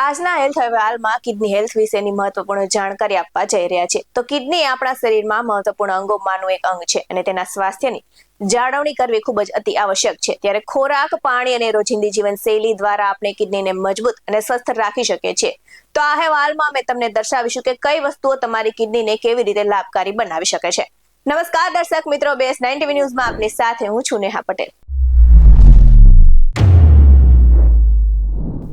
આજના હેલ્થ અહેવાલમાં kidney health વિશેની મહત્વપૂર્ણ જાણકારી આપવા જઈ રહ્યા છે. તો કિડની આપણા શરીરમાં મહત્વપૂર્ણ અંગોમાંનું એક અંગ છે અને તેના સ્વાસ્થ્યની જાળવણી કરવી ખૂબ જ અતિ આવશ્યક છે. ત્યારે ખોરાક, પાણી અને રોજિંદી જીવનશૈલી દ્વારા આપણે કિડનીને મજબૂત અને સ્વસ્થ રાખી શકીએ છીએ. તો આ અહેવાલમાં અમે તમને દર્શાવીશું કે કઈ વસ્તુઓ તમારી કિડનીને કેવી રીતે લાભકારી બનાવી શકે છે. નમસ્કાર દર્શક મિત્રો, બેસ નાઇન ટીવી ન્યૂઝમાં આપની સાથે હું છું નેહા પટેલ.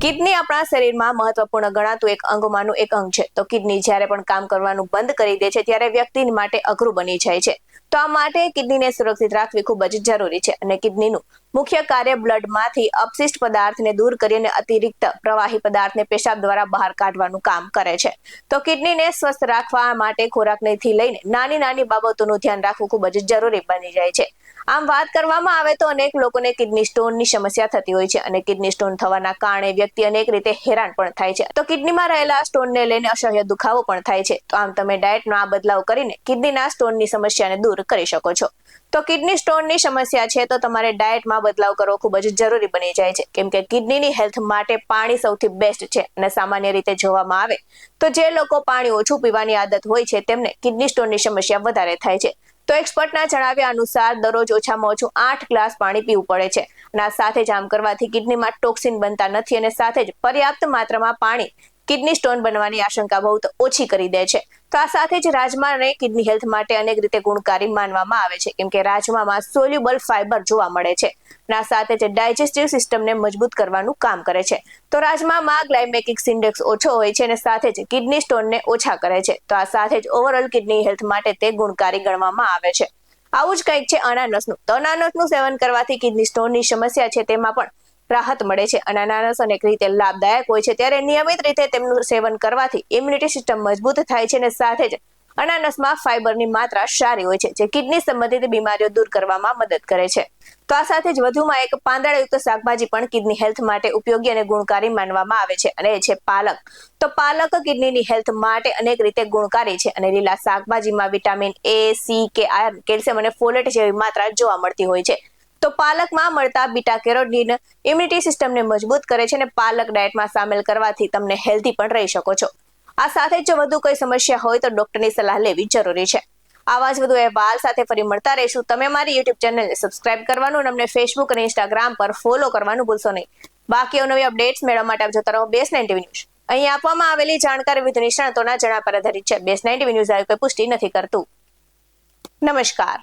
કિડની આપણા શરીરમાં મહત્વપૂર્ણ ગણાતું એક અંગમાંનું એક અંગ છે. તો કિડની જ્યારે પણ કામ કરવાનું બંધ કરી દે છે, ત્યારે વ્યક્તિ માટે અઘરું બની જાય છે. તો આ માટે કિડનીને સુરક્ષિત રાખવી ખૂબ જ જરૂરી છે અને કિડનીનું મુખ્ય કાર્ય બ્લડમાંથી અપશિષ્ટ પદાર્થને દૂર કરી અને અતિરિક્ત પ્રવાહી પદાર્થને પેશાબ દ્વારા બહાર કાઢવાનું કામ કરે છે. તો કિડનીને સ્વસ્થ રાખવા માટે ખોરાકનેથી લઈને નાની નાની બાબતોનું ધ્યાન રાખવું ખૂબ જ જરૂરી બની જાય છે. આમ વાત કરવામાં આવે તો અનેક લોકોને કિડની સ્ટોનની સમસ્યા થતી હોય છે અને કિડની સ્ટોન થવાના કારણે વ્યક્તિ અનેક રીતે હેરાન પણ થાય છે. તો કિડનીમાં રહેલા સ્ટોનને લઈને અસહ્ય દુખાવો પણ થાય છે. તો આમ તમે ડાયટનો આ બદલાવ કરીને કિડનીના સ્ટોનની સમસ્યાને દૂર કરી શકો છો. તો કિડની સ્ટોનની સમસ્યા છે તો તમારે ડાયટમાં બદલાવ કરવો ખૂબ જ જરૂરી બની જાય છે. કેમ કે કિડનીની હેલ્થ માટે પાણી સૌથી બેસ્ટ છે અને સામાન્ય રીતે જોવામાં આવે તો જે લોકો પાણી ઓછું પીવાની આદત હોય છે તેમને કિડની સ્ટોનની સમસ્યા વધારે થાય છે. તો એક્સપર્ટના જણાવ્યા અનુસાર દરરોજ ઓછામાં ઓછું આઠ ગ્લાસ પાણી પીવું પડે છે અને આ સાથે જ આમ કરવાથી કિડનીમાં ટોક્સિન બનતા નથી અને સાથે જ પર્યાપ્ત માત્રામાં પાણી કિડની સ્ટોન બનવાની આશંકા બહુ ઓછી કરી દે છે. તો આ સાથે જ રાજમાને કિડની હેલ્થ માટે અનેક રીતે ગુણકારી માનવામાં આવે છે. કેમ કે રાજમામાં સોલ્યુબલ ફાઇબર જોવા મળે છે. ના સાથે જ ડાયજેસ્ટિવ સિસ્ટમને મજબૂત કરવાનું કામ કરે છે. તો રાજમામાં ગ્લાયમેટિક્સ ઇન્ડેક્સ ઓછો હોય છે અને સાથે જ કિડની સ્ટોનને ઓછા કરે છે. તો આ સાથે જ ઓવરઓલ કિડની હેલ્થ માટે તે ગુણકારી ગણવામાં આવે છે. આવું જ કંઈક છે અનાનસનું. તો અનાનસનું સેવન કરવાથી કિડની સ્ટોનની સમસ્યા છે તેમાં પણ રાહત મળે છે. અને અનાનસ અનેક રીતે લાભદાયક હોય છે. ત્યારે નિયમિત રીતે તેમનું સેવન કરવાથી ઇમ્યુનિટી સિસ્ટમ મજબૂત થાય છે અને સાથે જ અનાનસમાં ફાઇબરની માત્રા સારી હોય છે, જે કિડની સંબંધિત બીમારીઓ દૂર કરવામાં મદદ કરે છે. તો આ સાથે જ વધુમાં એક પાંદડાયુક્ત શાકભાજી પણ કિડની હેલ્થ માટે ઉપયોગી અને ગુણકારી માનવામાં આવે છે અને એ છે પાલક. તો પાલક કિડનીની હેલ્થ માટે અનેક રીતે ગુણકારી છે અને લીલા શાકભાજીમાં vitamin A C K iron calcium અને ફોલેટ જેવી માત્રા જોવા મળતી હોય છે. તો પાલકમાં મળતા બીટા કેરોટીન ઇમ્યુનિટી સિસ્ટમને મજબૂત કરે છે અને પાલક ડાયટમાં સામેલ કરવાથી તમને હેલ્ધી પણ રહી શકો છો. આ સાથે જો વધુ કોઈ સમસ્યા હોય તો ડોક્ટરની સલાહ લેવી જરૂરી છે. આવા જ વધુ અહેવાલ સાથે ફરી મળતા રહીશું. તમે મારી યુટ્યુબ ચેનલને સબસ્ક્રાઇબ કરવાનું અને અમને ફેસબુક અને ઇન્સ્ટાગ્રામ પર ફોલો કરવાનું ભૂલશો નહીં. બાકી નવી અપડેટ્સ મેળવવા માટે આપ જોતા રહો બેસ નાઇન્ટી ન્યૂઝ અહીં આપવામાં આવેલી જાણકારી વિધ નિષ્ણાતોના જણા પર આધારિત છે. બેસ નાઇન્ટી ન્યૂઝ કોઈ પુષ્ટિ નથી કરતું. નમસ્કાર.